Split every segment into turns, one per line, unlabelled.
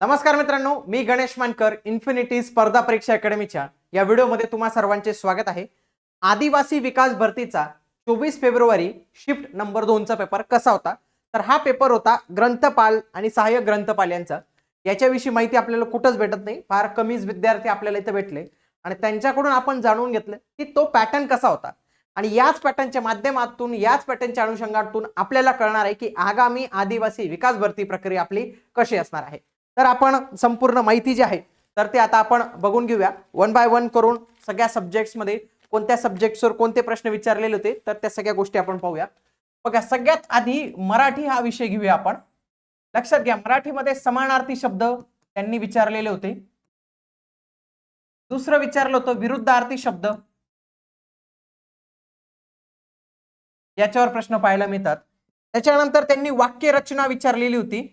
नमस्कार मित्रांनो मी गणेश मानकर इन्फिनिटी स्पर्धा परीक्षा अकॅडमीच्या या व्हिडिओमध्ये तुम्हा सर्वांचे स्वागत आहे. आदिवासी विकास भरतीचा चोवीस फेब्रुवारी शिफ्ट नंबर दोनचा पेपर कसा होता? तर हा पेपर होता ग्रंथपाल आणि सहाय्यक ग्रंथपाल यांचा. याच्याविषयी माहिती आपल्याला कुठंच भेटत नाही फार कमीच विद्यार्थी आपल्याला इथे भेटले. आणि त्यांच्याकडून आपण जाणून घेतलं की तो पॅटर्न कसा होता. आणि याच पॅटर्नच्या माध्यमातून याच पॅटर्नच्या अनुषंगातून आपल्याला कळणार आहे की आगामी आदिवासी विकास भरती प्रक्रिया आपली कशी असणार आहे. तर आपण संपूर्ण माहिती जी आहे तर ते आता आपण बघून घेऊया. वन बाय वन करून सगळ्या सब्जेक्ट्समध्ये कोणत्या सब्जेक्ट्सवर कोणते प्रश्न विचारलेले होते तर त्या सगळ्या गोष्टी आपण पाहूया. बघा सगळ्यात आधी मराठी हा विषय घेऊया आपण. लक्षात घ्या मराठीमध्ये समानार्थी शब्द त्यांनी विचारलेले होते. दुसरं विचारलं होतं विरुद्धार्थी शब्द. याच्यावर प्रश्न पाहायला मिळतात. त्याच्यानंतर त्यांनी वाक्य रचना विचारलेली होती.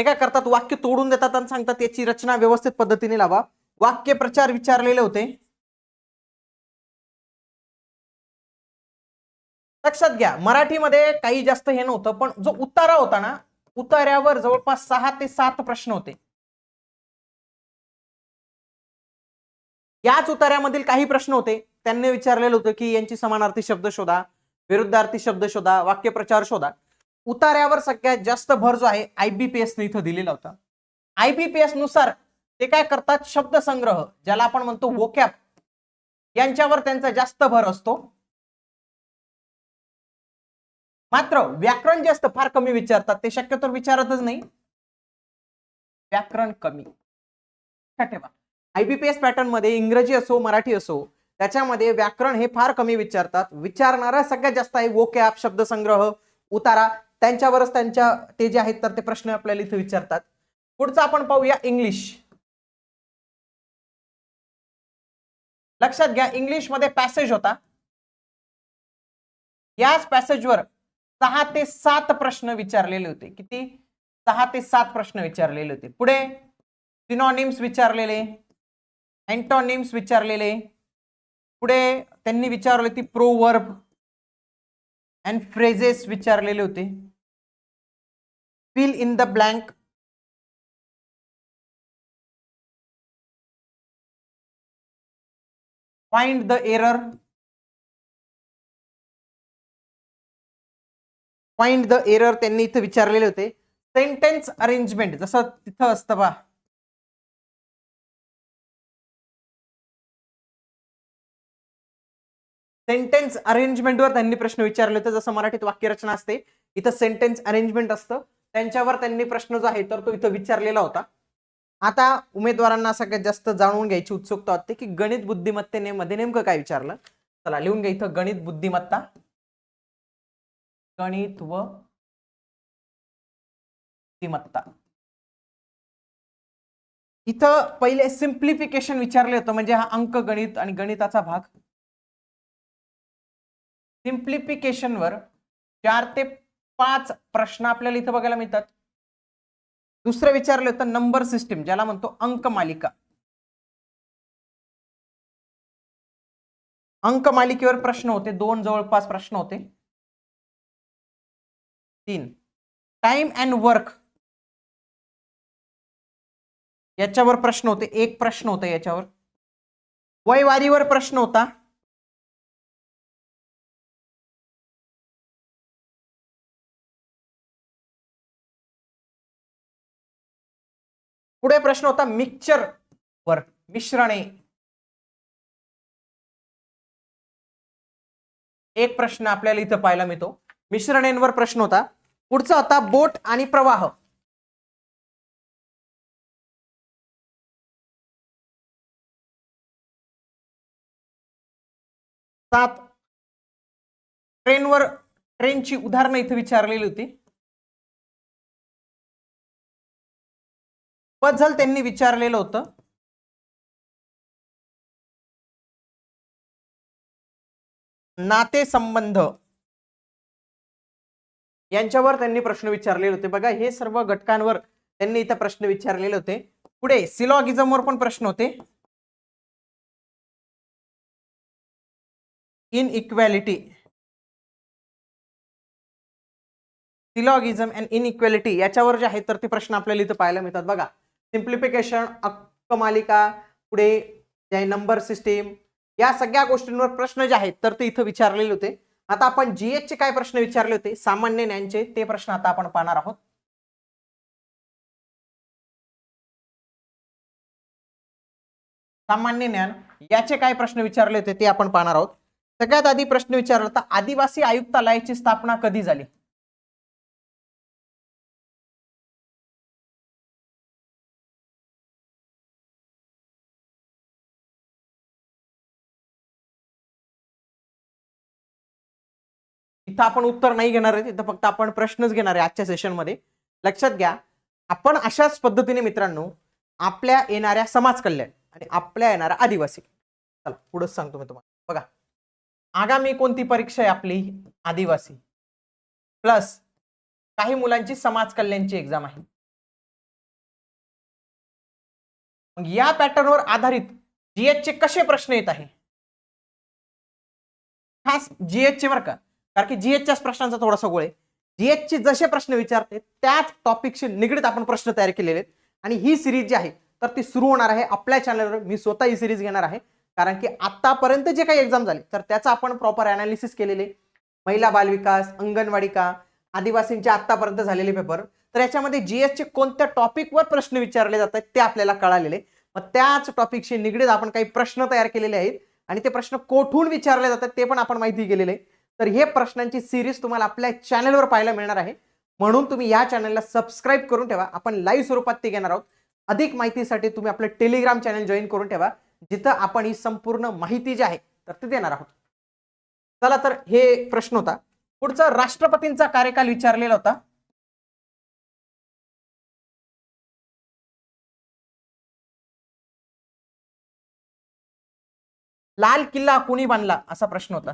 ते काय करतात? वाक्य तोडून देतात आणि सांगतात याची रचना व्यवस्थित पद्धतीने लावा. वाक्य प्रचार विचारलेले होते. लक्षात घ्या मराठीमध्ये काही जास्त हे नव्हतं पण जो उतारा होता ना उतार्यावर जवळपास सहा ते सात प्रश्न होते. याच उतार्यामधील काही प्रश्न होते. त्यांनी विचारलेलं होतं की यांची समानार्थी शब्द शोधा विरुद्धार्थी शब्द शोधा वाक्यप्रचार शोधा. उतार्यावर सगळ्यात जास्त भर जो आहे आयबीपीएस ने इथं दिलेला होता. आयबीपीएसनुसार ते काय करतात शब्दसंग्रह ज्याला आपण म्हणतो वोकॅप यांच्यावर त्यांचा जास्त भर असतो. मात्र व्याकरण जे असतं फार कमी विचारतात ते शक्यतो विचारतच नाही. व्याकरण कमी. ठेवा. आयबीपीएस पॅटर्नमध्ये इंग्रजी असो मराठी असो त्याच्यामध्ये व्याकरण हे फार कमी विचारतात. विचारणारा सगळ्यात जास्त आहे वोकॅप शब्दसंग्रह उतारा. त्यांच्यावरच त्यांच्या ते जे आहेत तर ते प्रश्न आपल्याला इथे विचारतात. पुढचा आपण पाहूया इंग्लिश. लक्षात घ्या इंग्लिशमध्ये पॅसेज होता. याच पॅसेजवर सहा ते सात प्रश्न विचारलेले होते. किती? सहा ते सात प्रश्न विचारलेले होते. पुढे सिनॉनिम्स विचारलेले अँटॉनिम्स विचारलेले. पुढे त्यांनी विचारले ती प्रोवर्ब अँड फ्रेजेस विचारलेले होते. Fill in the blank find the error find the error त्यांनी इथं विचारलेले होते. सेंटेन्स अरेंजमेंट जसं तिथं असतं बा. सेंटेन्स अरेंजमेंटवर त्यांनी प्रश्न विचारले होते जसं मराठीत वाक्यरचना असते. इथं सेंटेन्स अरेंजमेंट असतं. त्यांच्यावर त्यांनी प्रश्न जो आहे तर तो इथं विचारलेला होता. आता उमेदवारांना सगळ्यात जास्त जाणून घ्यायची उत्सुकता होते की गणित बुद्धिमत्तेने मध्ये नेमकं काय विचारलं? चला लिहून घ्या इथं गणित बुद्धिमत्ता. गणित व बुद्धिमत्ता. इथं पहिले सिम्प्लिफिकेशन विचारले होतं म्हणजे हा अंक गणित आणि गणिताचा भाग. सिम्प्लिफिकेशन वर चार ते पाच प्रश्न आपल्याला इथं बघायला मिळतात. दुसरं विचारलं होतं नंबर सिस्टीम ज्याला म्हणतो अंक मालिका. अंक मालिकेवर प्रश्न होते दोन जवळपास प्रश्न होते. तीन. टाइम अँड वर्क याच्यावर प्रश्न होते एक प्रश्न होता याच्यावर. वयवारीवर प्रश्न होता. पुढे प्रश्न होता मिक्सचर वर मिश्रणे. एक प्रश्न आपल्याला इथं पाहायला मिळतो. मिश्रणेंवर प्रश्न होता. पुढचा होता बोट आणि प्रवाह. सात. ट्रेनवर ट्रेनची उदाहरणं इथे विचारलेली होती. पझल त्यांनी विचारलेलं होतं. नाते संबंध यांच्यावर त्यांनी प्रश्न विचारलेले होते. बघा हे सर्व घटकांवर त्यांनी इथं प्रश्न विचारलेले होते. पुढे सिलॉगिझमवर पण प्रश्न होते. Inequality syllogism and inequality याच्यावर जे आहेत तर ते प्रश्न आपल्याला इथं पाहायला मिळतात. बघा सिम्प्लिफिकेशन अक्कमालिका पुढे जे नंबर सिस्टीम या सगळ्या गोष्टींवर प्रश्न जे आहेत तर ते इथं विचारलेले होते. आता आपण जीएच चे काय प्रश्न विचारले होते? सामान्य ज्ञानचे ते प्रश्न आता आपण पाहणार आहोत. सामान्य ज्ञान याचे काय प्रश्न विचारले होते ते आपण पाहणार आहोत. सगळ्यात आधी प्रश्न विचारला होता आदिवासी आयुक्तालयाची स्थापना कधी झाली? इथं आपण उत्तर नाही घेणार आहे तिथं फक्त आपण प्रश्नच घेणार आहे आजच्या सेशनमध्ये लक्षात घ्या आपण अशाच पद्धतीने मित्रांनो आपल्या येणाऱ्या समाज कल्याण आणि आपल्या येणाऱ्या आदिवासी. चला पुढंच सांगतो मी तुम्हाला. बघा आगामी कोणती परीक्षा आहे आपली? आदिवासी. प्लस काही मुलांची समाज कल्याणची एक्झाम आहे. मग या पॅटर्नवर आधारित जीएच चे कसे प्रश्न येत आहे? खास जीएच चे बरं का. कारण की जीएचच्याच प्रश्नांचा थोडासा गोळे आहे. चे जसे प्रश्न विचारते त्याच टॉपिकशी निगडीत आपण प्रश्न तयार केलेले आहेत. आणि ही सिरीज जी आहे तर ती सुरू होणार आहे आपल्या चॅनलवर मी स्वतः ही सिरीज घेणार आहे. कारण की आतापर्यंत जे काही एक्झाम झाले तर त्याचं आपण प्रॉपर अनालिसिस केलेले. महिला बालविकास अंगणवाडी का आदिवासींचे आतापर्यंत झालेले पेपर तर याच्यामध्ये जीएसचे कोणत्या टॉपिकवर प्रश्न विचारले जातात ते आपल्याला कळालेले मग त्याच टॉपिकशी निगडीत आपण काही प्रश्न तयार केलेले आहेत. आणि ते प्रश्न कोठून विचारले जातात ते पण आपण माहिती केलेले आहे तर हे प्रश्नांची सिरीज तुम्हाला आपल्या चॅनलवर पाहायला मिळणार आहे. म्हणून तुम्ही या चॅनलला सबस्क्राईब करून ठेवा. आपण लाईव्ह स्वरूपात ते घेणार आहोत. अधिक माहितीसाठी तुम्ही आपलं टेलिग्राम चॅनल जॉईन करून ठेवा. जिथं आपण ही संपूर्ण माहिती जी आहे तर ते देणार आहोत. चला तर हे प्रश्न होता. पुढचा राष्ट्रपतींचा कार्यकाल विचारलेला होता. लाल किल्ला कोणी बांधला? असा प्रश्न होता.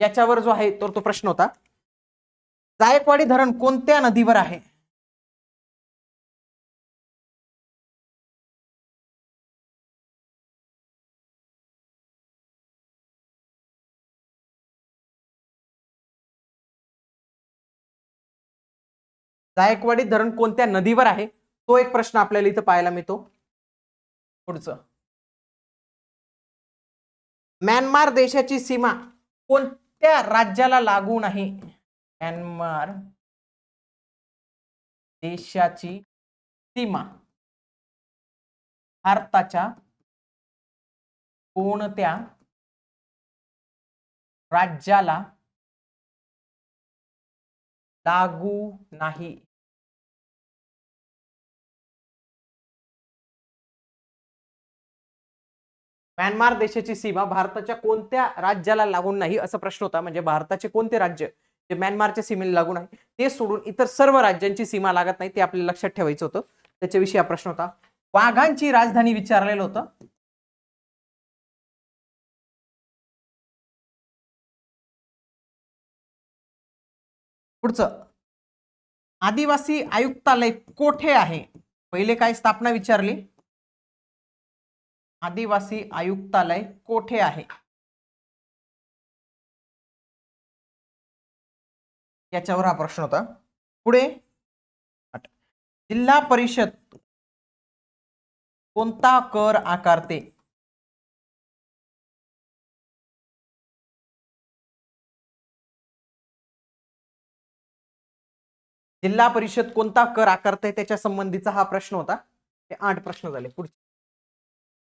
याच्यावर जो आहे तर तो प्रश्न होता जायकवाडी धरण कोणत्या नदीवर आहे? जायकवाडी धरण कोणत्या नदीवर आहे? तो एक प्रश्न आपल्याला इथं पाहायला मिळतो. पुढचं. म्यानमार देशाची सीमा कोण त्या राज्याला लागू नाही. म्यानमार देशाची सीमा भारताच्या कोणत्या राज्याला लागू नाही? म्यानमार देशाची सीमा भारताच्या कोणत्या राज्याला लागून नाही असा प्रश्न होता. म्हणजे भारताचे कोणते राज्य जे म्यानमारच्या सीमेला लागून आहे ते सोडून इतर सर्व राज्यांची सीमा लागत नाही ते आपल्याला लक्षात ठेवायचं होतं. त्याच्याविषयी हा प्रश्न होता. वाघांची राजधानी विचारलेलं होतं. पुढचं. आदिवासी आयुक्तालय कोठे आहे? पहिले काय स्थापना विचारली? आदिवासी आयुक्तालय कोठे आहे? याच्यावर हा प्रश्न होता. पुढे. जिल्हा परिषद कोणता कर आकारते? जिल्हा परिषद कोणता कर आकारते? त्याच्या संबंधीचा हा प्रश्न होता. हे आठ प्रश्न झाले. पुढचे.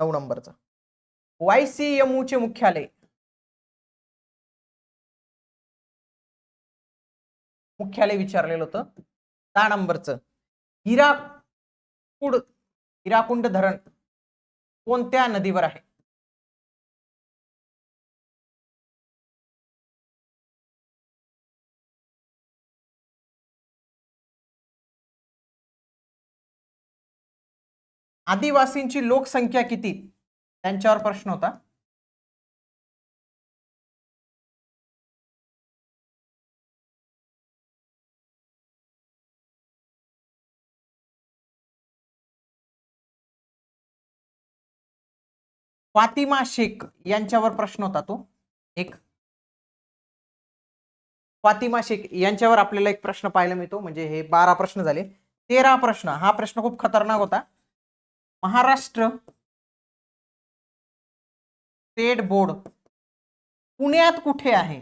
नऊ नंबरचा. वायसीएमयू चे मुख्यालय. मुख्यालय विचारलेलं होतं. दहा नंबरचं. हिराकुड हिराकुंड धरण कोणत्या नदीवर आहे? आदिवासींची लोकसंख्या किती? त्यांच्यावर प्रश्न होता. फातिमा शेख यांच्यावर प्रश्न होता तो. एक. फातिमा शेख यांच्यावर आपल्याला एक प्रश्न पाहायला मिळतो म्हणजे हे बारा प्रश्न झाले. तेरा प्रश्न हा प्रश्न खूप खतरनाक होता. महाराष्ट्र. स्टेट बोर्ड पुण्यात कुठे आहे?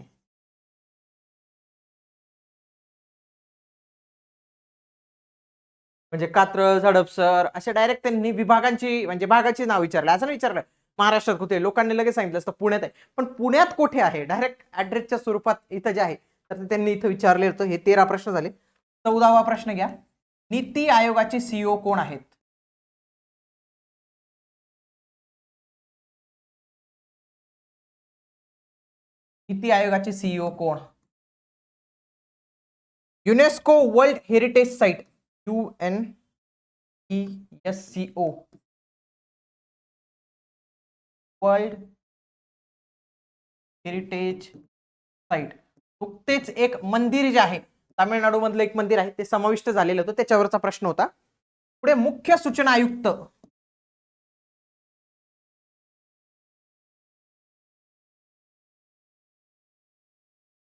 म्हणजे कात्रज हडपसर असे डायरेक्ट त्यांनी विभागांची म्हणजे भागाची नाव विचारलं. असं नाही विचारलं. महाराष्ट्रात कुठे लोकांनी लगेच सांगितलं असतं पुण्यात आहे. पण पुण्यात कुठे आहे? डायरेक्ट ऍड्रेसच्या स्वरूपात इथं जे आहे तर त्यांनी इथं विचारले होतं. हे तेरा प्रश्न झाले. चौदावा प्रश्न घ्या. नीती आयोगाचे सीईओ कोण आहेत? नीती आयोगाचे सीईओ कोण? UNESCO world heritage site U N E S C O. World heritage site नुकतेच एक मंदिर जे आहे तामिळनाडू मधलं एक मंदिर आहे ते समाविष्ट झालेलं होतं त्याच्यावरचा प्रश्न होता. पुढे मुख्य सूचना आयुक्त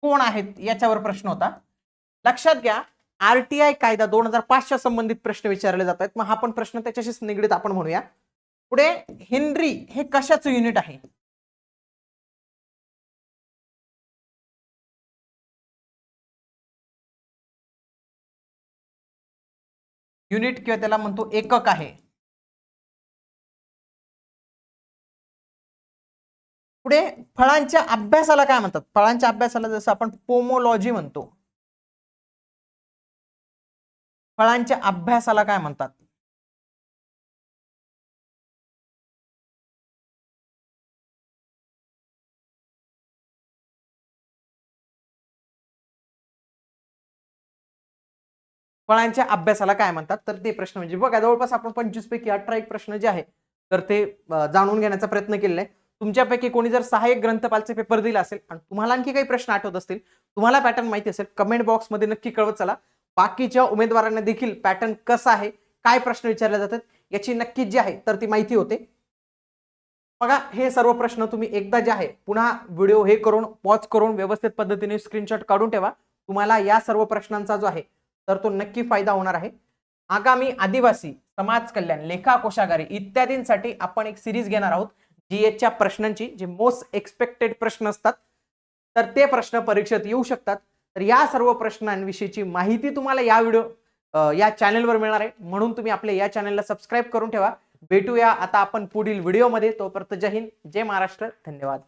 कोण आहेत याच्यावर प्रश्न होता. लक्षात घ्या आरटीआय कायदा दोन हजार पाचच्या संबंधित प्रश्न विचारले जात आहेत. मग हा पण प्रश्न त्याच्याशीच निगडीत आपण म्हणूया. पुढे हेनरी हे कशाचं युनिट आहे? युनिट किंवा त्याला म्हणतो एकक आहे. पुढे फळांच्या अभ्यासाला काय म्हणतात? फळांच्या अभ्यासाला जसं आपण पोमोलॉजी म्हणतो. फळांच्या अभ्यासाला काय म्हणतात? फळांच्या अभ्यासाला काय म्हणतात? तर ते प्रश्न म्हणजे बघा जवळपास आपण पंचवीस पैकी अठरा एक प्रश्न जे आहे तर ते जाणून घेण्याचा प्रयत्न केलेला आहे. तुमच्यापैकी कोणी जर सहाय्यक ग्रंथपालचे पेपर दिला असेल आणि तुम्हाला आणखी काही प्रश्न आठवत असतील तुम्हाला पॅटर्न माहिती असेल कमेंट बॉक्समध्ये नक्की कळवत चला. बाकीच्या उमेदवारांना देखील पॅटर्न कसा आहे काय प्रश्न विचारले जातात याची नक्कीच जी आहे तर ती माहिती होते. बघा हे सर्व प्रश्न तुम्ही एकदा जे आहे पुन्हा व्हिडिओ हे करून पॉज करून व्यवस्थित पद्धतीने स्क्रीनशॉट काढून ठेवा. तुम्हाला या सर्व प्रश्नांचा जो आहे तर तो नक्की फायदा होणार आहे. आगामी आदिवासी समाज कल्याण लेखा कोशागारी इत्यादींसाठी आपण एक सिरीज घेणार आहोत. जीएसच्या प्रश्नांची जे मोस्ट एक्सपेक्टेड प्रश्न असतात तर ते प्रश्न परीक्षेत येऊ शकतात. तर या सर्व प्रश्नांविषयीची माहिती तुम्हाला या व्हिडिओ या चॅनलवर मिळणार आहे. म्हणून तुम्ही आपल्या या चॅनलला सबस्क्राईब करून ठेवा. भेटूया आता आपण पुढील व्हिडिओमध्ये तोपर्यंत जय हिंद जय महाराष्ट्र. धन्यवाद.